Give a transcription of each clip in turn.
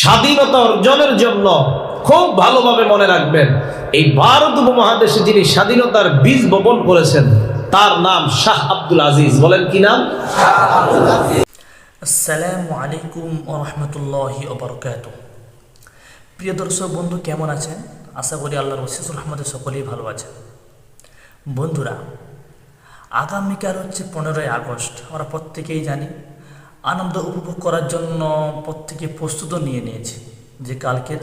স্বাধীনতা অর্জনের জন্য খুব ভালোভাবে মনে রাখবেন, এই ভারত উপমহাদেশে যিনি স্বাধীনতার বীজ বপন করেছেন, তার নাম শাহ আব্দুল আজিজ। বলেন কি নাম? আসসালামু আলাইকুম রহমতুল্লাহি ওবরকাত প্রিয় দর্শক, বন্ধু কেমন আছেন? আশা করি আল্লাহর ওসিস রহমতে সকলেই ভালো আছেন। বন্ধুরা, আগামীকাল হচ্ছে পনেরোই আগস্ট, আমরা প্রত্যেকেই জানি আনন্দ উপভোগ করার জন্য প্রত্যেকে প্রস্তুত নিয়ে নিয়েছে যে কালকের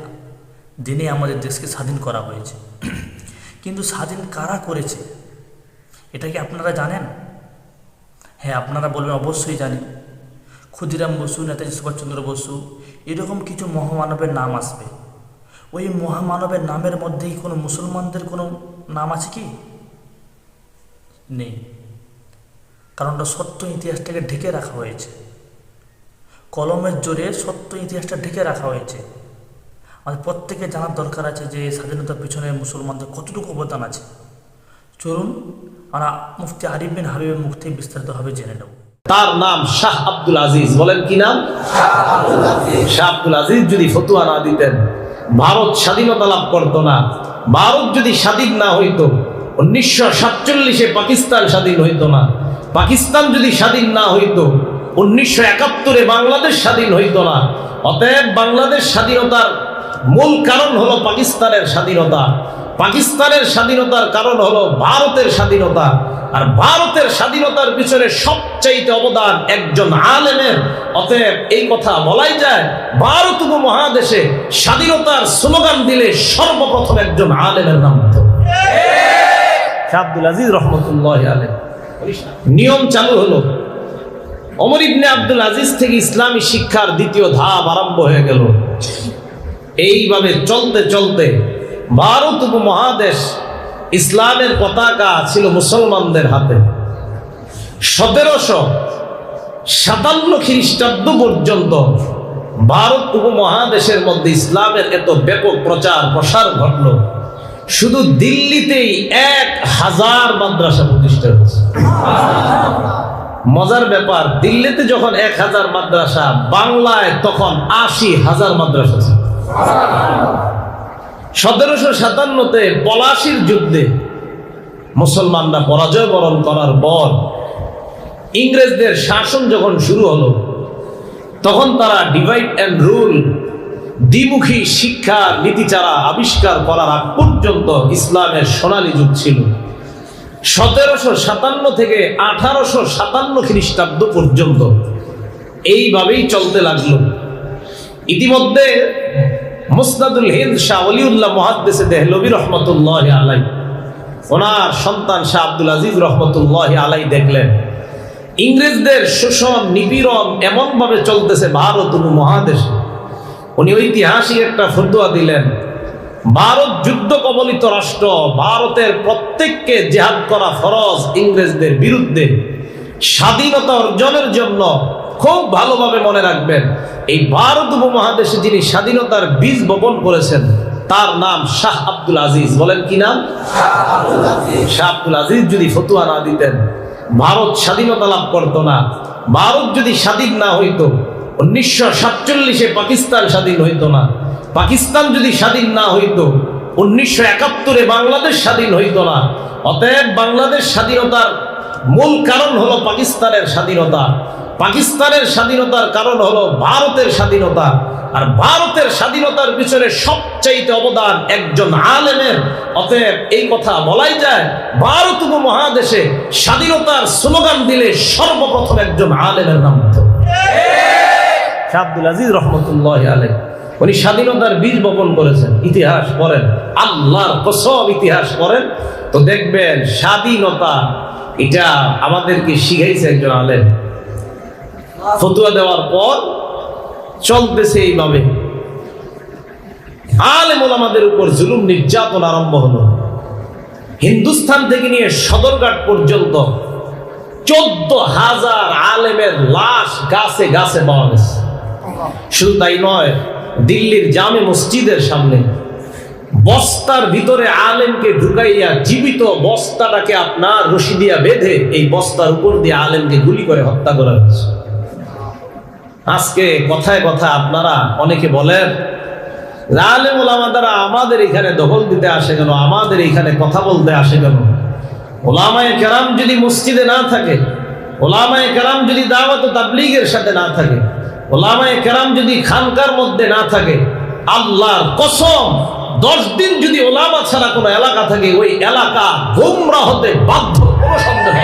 দিনে আমাদের দেশকে স্বাধীন করা হয়েছে। কিন্তু স্বাধীন কারা করেছে? এটা কি আপনারা জানেন? হ্যাঁ আপনারা বলবেন, অবশ্যই জানি। ক্ষুদিরাম বসু, নেতাজি সুভাষচন্দ্র বসু, এরকম কিছু মহামানবের নাম আসবে। ওই মহামানবের নামের মধ্যে কি কোনো মুসলমানদের কোনো নাম আছে কি? নেই। কারণটা সত্য ইতিহাসটাকে ঢেকে রাখা হয়েছে। কলমের জোরে সত্য ইতিহাসটা ঢেকে রাখা হয়েছে। আমাদের প্রত্যেকে জানার দরকার আছে যে, স্বাধীনতার পিছনে মুসলমানদের কতটুকু অবদান আছে। চলুন, আমরা মুফতি আরিফ বিন হাবিবের মুখ থেকে বিস্তারিতভাবে জেনে নেব। তার নাম শাহ আব্দুল আজিজ। বলেন কি নাম? শাহ আব্দুল আজিজ যদি ফতুয়া না দিতেন, ভারত স্বাধীনতা লাভ করতো না। ভারত যদি স্বাধীন না হইতো, উনিশশো সাতচল্লিশে পাকিস্তান স্বাধীন হইতো না। পাকিস্তান যদি স্বাধীন না হইতো উনিশশো একাত্তরে বাংলাদেশ স্বাধীন হইত না। অতএব বাংলাদেশ স্বাধীনতার মূল কারণ হলো পাকিস্তানের স্বাধীনতা। পাকিস্তানের স্বাধীনতার কারণ হলো ভারতের স্বাধীনতা। আর ভারতের স্বাধীনতার পিছনে সবচাইতে অবদান একজন আলেমের। অতএব এই কথা বলাই যায় ভারত উপমহাদেশে স্বাধীনতার স্লোগান দিলে সর্বপ্রথম একজন আলেমের নাম হতো। আব্দুল আজিজ রহমতুল্লাহ আলেম নিয়ম চালু হলো অমর ইবনে আব্দুল আজিজ থেকে ইসলামী শিক্ষার দ্বিতীয় ধাপ আরম্ভ হয়ে গেল। এইভাবে চলতে চলতে ভারত উপমহাদেশ ইসলামের পতাকা ছিল মুসলমানদের হাতে। সতেরোশো সাতান্ন খ্রিস্টাব্দ পর্যন্ত ভারত উপমহাদেশের মধ্যে ইসলামের এত ব্যাপক প্রচার প্রসার ঘটল। শুধু দিল্লিতেই এক হাজার মাদ্রাসা প্রতিষ্ঠা হয়েছে। মজার ব্যাপার, দিল্লিতে যখন এক হাজার মাদ্রাসা, বাংলায় তখন আশি হাজার মাদ্রাসা ছিল সতেরোশো সাতান্নতে পলাশির যুদ্ধে মুসলমানরা পরাজয় বরণ করার পর ইংরেজদের শাসন যখন শুরু হলো, তখন তারা ডিভাইড অ্যান্ড রুল দ্বিমুখী শিক্ষা নীতিচারা আবিষ্কার করার আগ পর্যন্ত ইসলামের সোনালী যুগ ছিল। সতেরোশো সাতান্ন থেকে আঠারোশো সাতান্ন খ্রিস্টাব্দ পর্যন্ত এইভাবেই চলতে লাগল। ইতিমধ্যে মুসনাদুল হিন্দ শাহ অলিউল্লাহ মহাদ্দেশে দেহলবি রহমতুল্লাহ আলাই, ওনার সন্তান শাহ আব্দুল আজিজ রহমতুল্লাহ আলাই দেখলেন, ইংরেজদের শোষণ, নিপীড়ন এমনভাবে চলতেছে ভারত মহাদেশে উনি ঐতিহাসিক একটা ফতুয়া দিলেন ভারত যুদ্ধ কবলিত রাষ্ট্র, ভারতের প্রত্যেককে জেহাদ করা ফরজ ইংরেজদের বিরুদ্ধে স্বাধীনতা অর্জনের জন্য খুব ভালোভাবে মনে রাখবেন, এই ভারত উপমহাদেশে যিনি স্বাধীনতার বীজ বপন করেছেন, তার নাম শাহ আব্দুল আজিজ। বলেন কি নাম? শাহ আব্দুল আজিজ যদি ফতুয়া না দিতেন, ভারত স্বাধীনতা লাভ করতো না। ভারত যদি স্বাধীন না হইতো, উনিশশো সাতচল্লিশে পাকিস্তান স্বাধীন হইত না। পাকিস্তান যদি স্বাধীন না হইতো, উনিশশো একাত্তরে বাংলাদেশ স্বাধীন হইতো না। অতএব বাংলাদেশ স্বাধীনতার মূল কারণ হলো পাকিস্তানের স্বাধীনতা। পাকিস্তানের স্বাধীনতার কারণ হলো ভারতের স্বাধীনতা। আর ভারতের স্বাধীনতার পিছনে সবচাইতে অবদান একজন আলেমের। অতএব এই কথা বলাই যায়, ভারত উপমহাদেশে স্বাধীনতার স্লোগান দিলে সর্বপ্রথম একজন আলেমের নাম হতো শাহ আব্দুল আজিজ রহমতুল্লাহ আলেম উনি স্বাধীনতার বীজ বপন করেছেন, ইতিহাস পড়েন। আল্লাহর কসম ইতিহাস পড়েন। তো দেখবেন স্বাধীনতা, এটা আমাদেরকে শিখাইছে একজন আলেম। ফতুয়া দেওয়ার পর চলতেছে এইভাবে। আলেম আমাদের উপর জুলুম নির্যাতন আরম্ভ হলো। হিন্দুস্তান থেকে নিয়ে সদরঘাট পর্যন্ত চোদ্দ হাজার আলেমের লাশ গাছে গাছে পাওয়া গেছে। শুধু তাই নয়, দিল্লির জামে মসজিদের সামনে বস্তার ভিতরে আলেমকে ঢুকাইয়া জীবিত বস্তাটাকে আপনার রশি দিয়া বেঁধে এই বস্তার উপর দিয়ে আলেমকে গুলি করে হত্যা করা হয়েছে। আজকে কথায় কথা আপনারা অনেকে বলেন দ্বারা আমাদের এখানে দখল দিতে আসে কেন? আমাদের এখানে কথা বলতে আসে কেন? ওলামায়ে কেরাম যদি মসজিদে না থাকে, ওলামায়ে কেরাম যদি দাওয়াত তাবলীগের সাথে না থাকে ওলামায়ে কেরাম যদি খানকার মধ্যে না থাকে, আল্লাহর কসম, দশ দিন যদি ওলামা ছাড়া কোনো এলাকা থাকে, ওই এলাকা গোমরা হতে বাধ্য কোনো সন্দেহ।